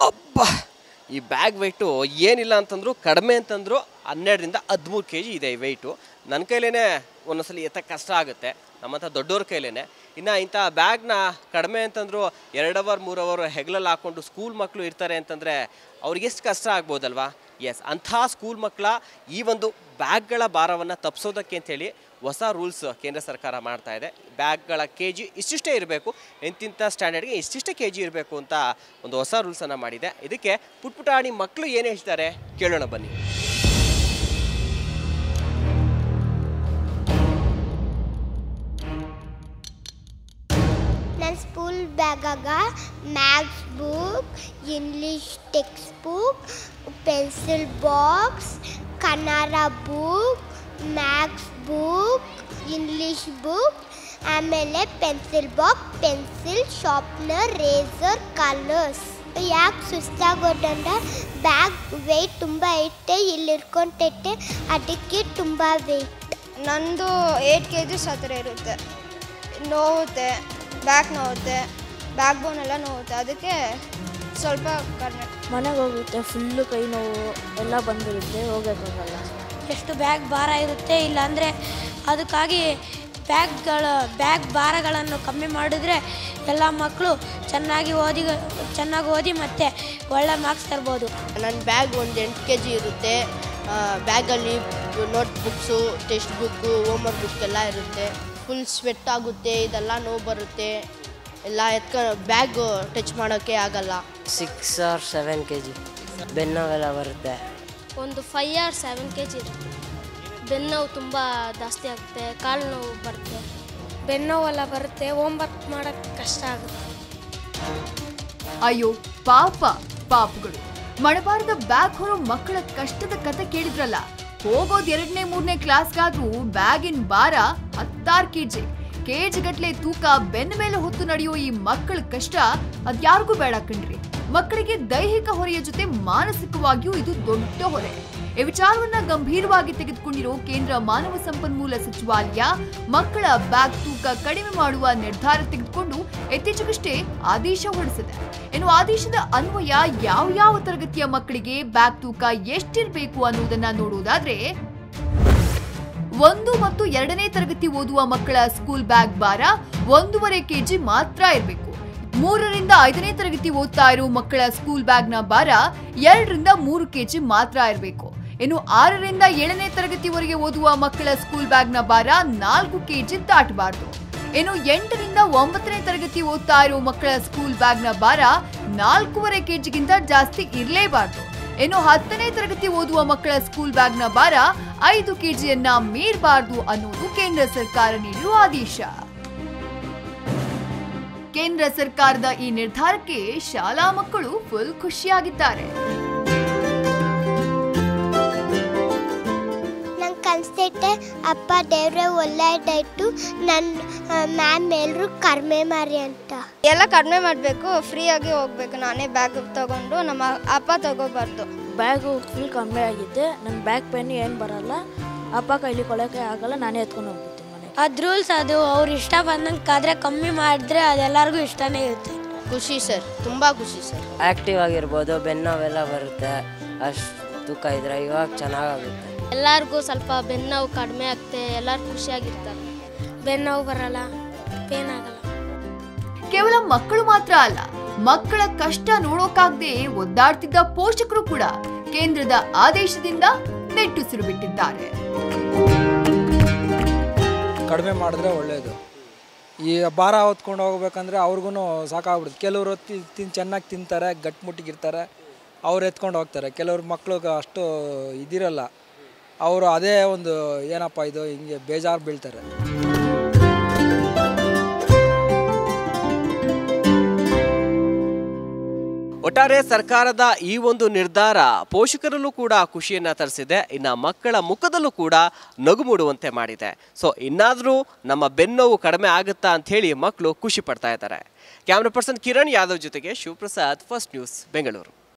ಅಬ್ಬ, ಈ bag weight ಏನಿಲ್ಲ ಅಂತಂದ್ರು, ಕಡಿಮೆ ಅಂತಂದ್ರು ಹನ್ನೆರಡರಿಂದ ಹದಿಮೂರು ಕೆ ಜಿ ಇದೆ ಈ ವೆಯ್ಟು ನನ್ನ ಕೈಲೇ ಒಂದೊಂದ್ಸಲಿ ಎತ್ತಕ್ಕೆ ಕಷ್ಟ ಆಗುತ್ತೆ. ನಮ್ಮಂಥ ದೊಡ್ಡವ್ರ ಕೈಲೇ ಇನ್ನು ಇಂಥ ಬ್ಯಾಗ್ನ ಕಡಿಮೆ ಅಂತಂದ್ರು ಎರಡು ಅವರ್ ಮೂರು ಅವರ್ ಹೆಗ್ಲಲ್ಲಿ ಹಾಕ್ಕೊಂಡು ಸ್ಕೂಲ್ ಮಕ್ಕಳು ಇರ್ತಾರೆ ಅಂತಂದರೆ ಅವ್ರಿಗೆ ಎಷ್ಟು ಕಷ್ಟ ಆಗ್ಬೋದಲ್ವಾ? ಎಸ್ ಅಂಥ ಸ್ಕೂಲ್ ಮಕ್ಕಳ ಈ ಒಂದು ಬ್ಯಾಗ್ಗಳ ಭಾರವನ್ನು ತಪ್ಪಿಸೋದಕ್ಕೆ ಅಂತೇಳಿ ಹೊಸ ರೂಲ್ಸ್ ಕೇಂದ್ರ ಸರ್ಕಾರ ಮಾಡ್ತಾ ಇದೆ. ಬ್ಯಾಗ್ಗಳ ಕೆ ಜಿ ಇಷ್ಟಿಷ್ಟೇ ಇರಬೇಕು. ಎಂತಿಂಥ ಸ್ಟ್ಯಾಂಡರ್ಡ್ಗೆ ಇಷ್ಟಿಷ್ಟೇ ಕೆ ಜಿ ಇರಬೇಕು ಅಂತ ಒಂದು ಹೊಸ ರೂಲ್ಸನ್ನು ಮಾಡಿದೆ. ಇದಕ್ಕೆ ಪುಟ್ಪುಟಾಣಿ ಮಕ್ಕಳು ಏನು ಹೇಳ್ತಾರೆ? ಕೇಳೋಣ ಬನ್ನಿ. School ಬ್ಯಾಗಾಗ maths book, English text book, pencil box, Kannada book maths book English book ಆಮೇಲೆ pencil box pencil sharpener eraser colours ಯಾಕೆ ಸುಸ್ತಾಗೋದಂದ್ರೆ ಬ್ಯಾಗ್ ವೆಯ್ಟ್ ತುಂಬ ಐತೆ ಇಲ್ಲಿ ಇಟ್ಕೊಂಡೈತೆ ಅದಕ್ಕೆ ತುಂಬ ವೆಯ್ಟ್ ನಂದು ಏಯ್ಟ್ ಕೆ ಜಿ ಸತ್ರ ಇರುತ್ತೆ. ನೋವುತ್ತೆ ಬ್ಯಾಕ್ ನೋವುತ್ತೆ ಬ್ಯಾಕ್ ಬೋನ್ ಎಲ್ಲ ನೋವುತ್ತೆ ಅದಕ್ಕೆ ಸ್ವಲ್ಪ ಕಡಿಮೆ. ಮನೆಗೆ ಹೋಗುತ್ತೆ ಫುಲ್ಲು ಕೈ ನೋವು ಎಲ್ಲ ಬಂದಿರುತ್ತೆ ಹೋಗೋಕ್ಕಾಗಲ್ಲ ಎಷ್ಟು ಬ್ಯಾಗ್ ಭಾರ ಇರುತ್ತೆ ಇಲ್ಲಾಂದರೆ ಅದಕ್ಕಾಗಿ ಬ್ಯಾಗ್ಗಳು ಬ್ಯಾಗ್ ಭಾರಗಳನ್ನು ಕಮ್ಮಿ ಮಾಡಿದ್ರೆ ಎಲ್ಲ ಮಕ್ಕಳು ಚೆನ್ನಾಗಿ ಓದಿ ಚೆನ್ನಾಗಿ ಓದಿ ಮತ್ತು ಒಳ್ಳೆ ಮಾರ್ಕ್ಸ್ ತರ್ಬೋದು. ನನ್ನ ಬ್ಯಾಗ್ ಒಂದು ಎಂಟು ಕೆ ಜಿ ಇರುತ್ತೆ ಬ್ಯಾಗಲ್ಲಿ note books text book homework book ಎಲ್ಲ ಇರುತ್ತೆ. ಫುಲ್ ಸ್ವೆಟ್ ಆಗುತ್ತೆ ಇದೆಲ್ಲ ನೋವು ಬರುತ್ತೆ. ಎಲ್ಲ ಎತ್ಕೊ ಬ್ಯಾಗು ಟಚ್ ಮಾಡೋಕ್ಕೆ ಆಗಲ್ಲ. Six or seven K G ಬೆನ್ನವೆಲ್ಲ ಬರುತ್ತೆ. ಒಂದು five or seven K G ಇರುತ್ತೆ. ಬೆನ್ನು ನೋವು ತುಂಬ ಜಾಸ್ತಿ ಆಗುತ್ತೆ ಕಾಲು ನೋವು ಬರುತ್ತೆ. ಬೆನ್ನೋವೆಲ್ಲ ಬರುತ್ತೆ ಹೋಮ್ವರ್ಕ್ ಮಾಡೋಕ್ಕೆ ಕಷ್ಟ ಆಗುತ್ತೆ. ಅಯ್ಯೋ, ಪಾಪ, ಪಾಪಗಳು. ಮಣಬಾರದ ಬ್ಯಾಗ್ ಹೊರೋ ಮಕ್ಕಳ ಕಷ್ಟದ ಕತೆ ಕೇಳಿದ್ರಲ್ಲ? ಹೋಗೋದು ಎರಡನೇ, ಮೂರನೇ ಕ್ಲಾಸ್ಗಾದ್ರೂ ಬ್ಯಾಗಿನ ಭಾರ ಹತ್ತಾರು ಕೆಜಿ ಕೆಜಿ ಗಟ್ಲೆ ತೂಕ ಬೆನ್ನ ಮೇಲೆ ಹೊತ್ತು ನಡೆಯೋ ಈ ಮಕ್ಕಳ ಕಷ್ಟ ಅದ್ಯಾರಿಗೂ ಬೇಡ ಕಣ್ರಿ. ಮಕ್ಕಳಿಗೆ ದೈಹಿಕ ಹೊರೆಯ ಜೊತೆ ಮಾನಸಿಕವಾಗಿಯೂ ಇದು ದೊಡ್ಡ ಹೊರೆ. ಈ ವಿಚಾರವನ್ನ ಗಂಭೀರವಾಗಿ ತೆಗೆದುಕೊಂಡಿರೋ ಕೇಂದ್ರ ಮಾನವ ಸಂಪನ್ಮೂಲ ಸಚಿವಾಲಯ ಮಕ್ಕಳ ಬ್ಯಾಗ್ ತೂಕ ಕಡಿಮೆ ಮಾಡುವ ನಿರ್ಧಾರ ತೆಗೆದುಕೊಂಡು ಇತ್ತೀಚೆಗಷ್ಟೇ ಆದೇಶ ಹೊರಡಿಸಿದೆ. ಇನ್ನು ಆದೇಶದ ಅನ್ವಯ ಯಾವ ಯಾವ ತರಗತಿಯ ಮಕ್ಕಳಿಗೆ ಬ್ಯಾಗ್ ತೂಕ ಎಷ್ಟಿರಬೇಕು ಅನ್ನೋದನ್ನ ನೋಡುವುದಾದ್ರೆ ಒಂದು ಮತ್ತು ಎರಡನೇ ತರಗತಿ ಓದುವ ಮಕ್ಕಳ ಸ್ಕೂಲ್ ಬ್ಯಾಗ್ ಭಾರ ಒಂದೂವರೆ ಕೆಜಿ ಮಾತ್ರ ಇರಬೇಕು. ಮೂರರಿಂದ ಐದನೇ ತರಗತಿ ಓದ್ತಾ ಇರೋ ಮಕ್ಕಳ ಸ್ಕೂಲ್ ಬ್ಯಾಗ್ನ ಭಾರ ಎರಡರಿಂದ ಮೂರು ಕೆಜಿ ಮಾತ್ರ ಇರಬೇಕು. ಇನ್ನು ಆರರಿಂದ ಏಳನೇ ತರಗತಿವರೆಗೆ ಓದುವ ಮಕ್ಕಳ ಸ್ಕೂಲ್ ಬ್ಯಾಗ್ನ ಭಾರ ನಾಲ್ಕು ಕೆಜಿ ದಾಟಬಾರದು. ಇನ್ನು ಎಂಟರಿಂದ ಒಂಬತ್ತನೇ ತರಗತಿ ಓದ್ತಾ ಇರೋ ಮಕ್ಕಳ ಸ್ಕೂಲ್ ಬ್ಯಾಗ್ನ ಭಾರ ನಾಲ್ಕೂವರೆ ಕೆಜಿಗಿಂತ ಜಾಸ್ತಿ ಇರಲೇಬಾರದು. ಇನ್ನು ಹತ್ತನೇ ತರಗತಿ ಓದುವ ಮಕ್ಕಳ ಸ್ಕೂಲ್ ಬ್ಯಾಗ್ನ ಭಾರ ಐದು ಕೆಜಿಯನ್ನ ಮೀರಬಾರದು ಅನ್ನೋದು ಕೇಂದ್ರ ಸರ್ಕಾರ ನೀಡಿರುವ ಆದೇಶ. ಕೇಂದ್ರ ಸರ್ಕಾರದ ಈ ನಿರ್ಧಾರಕ್ಕೆ ಶಾಲಾ ಮಕ್ಕಳು ಫುಲ್ ಖುಷಿಯಾಗಿದ್ದಾರೆ. ದೇವ್ರೆ ಒಳ್ಳೆಯದಾಯ್ತು ನನ್ನ ಮ್ಯಾಮ್ ಎಲ್ಲರೂ ಕಡಿಮೆ ಮಾರಿ ಅಂತ. ಎಲ್ಲ ಕಡಿಮೆ ಮಾಡಬೇಕು ಫ್ರೀಯಾಗಿ ಹೋಗ್ಬೇಕು. ನಾನೇ ಬ್ಯಾಗ್ ತಗೊಂಡು ನಮ್ಮ ಅಪ್ಪ ತಗೋಬಾರ್ದು. ಬ್ಯಾಗು ಫುಲ್ ಕಮ್ಮಿ ಆಗಿದೆ. ನನ್ನ ಬ್ಯಾಗ್ ಪೆನ್ ಏನು ಬರಲ್ಲ. ಅಪ್ಪ ಕೈಲಿ ಕೊಳಕ್ಕೆ ಆಗಲ್ಲ ನಾನೇ ಎತ್ಕೊಂಡು ಹೋಗ್ಬಿಡ್ತೀನಿ ಮನೆ ಅದು ರೂಲ್ಸ್ ಅದು. ಅವ್ರು ಇಷ್ಟ ಬಂದಂಗೆ ಕಾದ್ರೆ ಕಮ್ಮಿ ಮಾಡಿದ್ರೆ ಅದೆಲ್ಲರಿಗೂ ಇಷ್ಟನೇ ಇರುತ್ತೆ. ಖುಷಿ ಸರ್. ತುಂಬ ಖುಷಿ ಸರ್. ಆ್ಯಕ್ಟಿವ್ ಆಗಿರ್ಬೋದು ಬೆನ್ನೋವೆಲ್ಲ ಬರುತ್ತೆ. ಅಷ್ಟು ತೂಕ ಇದ್ರೆ ಇವಾಗ ಚೆನ್ನಾಗಾಗುತ್ತೆ. ಎಲ್ಲರಿಗೂ ಸ್ವಲ್ಪ ಬೆನ್ನು ನೋವು ಕಡಿಮೆ ಆಗುತ್ತೆ ಎಲ್ಲರೂ ಖುಷಿಯಾಗಿರ್ತಾರೆ. ಬೆನ್ನೋವು ಬರಲ್ಲ ಪೇನ್ ಆಗಲ್ಲ. ಕೇವಲ ಮಕ್ಕಳು ಮಾತ್ರ ಅಲ್ಲ ಮಕ್ಕಳ ಕಷ್ಟ ನೋಡೋಕಾಗದೆ ಒದ್ದಾಡ್ತಿದ್ದ ಪೋಷಕರು ಕೂಡ ಕೇಂದ್ರದ ಆದೇಶದಿಂದ ನೆಟ್ಟುಸಿರು ಬಿಟ್ಟಿದ್ದಾರೆ ಕಡಿಮೆ ಮಾಡಿದ್ರೆ ಒಳ್ಳೆಯದು ಈ ಭಾರ ಹೊತ್ಕೊಂಡು ಹೋಗ್ಬೇಕಂದ್ರೆ ಅವ್ರಿಗೂ ಸಾಕಾಗ್ಬಿಡುತ್ತೆ. ಕೆಲವರು ತಿ ತಿನ್ ಚೆನ್ನಾಗಿ ತಿಂತಾರೆ ಗಟ್ಟಿಮುಟ್ಟಿಗಿರ್ತಾರೆ ಅವ್ರು ಎತ್ಕೊಂಡು ಹೋಗ್ತಾರೆ. ಕೆಲವ್ರ ಮಕ್ಳಿಗೆ ಅಷ್ಟು ಇದಿರಲ್ಲ. ಅವರು ಅದೇ ಒಂದು ಏನಪ್ಪ ಇದು, ಹಿಂಗೆ ಬೇಜಾರು ಬೀಳ್ತಾರೆ. ಒಟ್ಟಾರೆ ಸರ್ಕಾರದ ಈ ಒಂದು ನಿರ್ಧಾರ ಪೋಷಕರಲ್ಲೂ ಕೂಡ ಖುಷಿಯನ್ನು ತರಿಸಿದೆ, ಇನ್ನು ಮಕ್ಕಳ ಮುಖದಲ್ಲೂ ಕೂಡ ನಗು ಮೂಡುವಂತೆ ಮಾಡಿದೆ. ಸೊ ಇನ್ನಾದರೂ ನಮ್ಮ ಬೆನ್ನೋವು ಕಡಿಮೆ ಆಗುತ್ತಾ ಅಂಥೇಳಿ ಮಕ್ಕಳು ಖುಷಿ ಪಡ್ತಾ ಇದ್ದಾರೆ. ಕ್ಯಾಮ್ರಾ ಪರ್ಸನ್ ಕಿರಣ್ ಯಾದವ್ ಜೊತೆಗೆ ಶಿವಪ್ರಸಾದ್ ಫಸ್ಟ್ ನ್ಯೂಸ್ ಬೆಂಗಳೂರು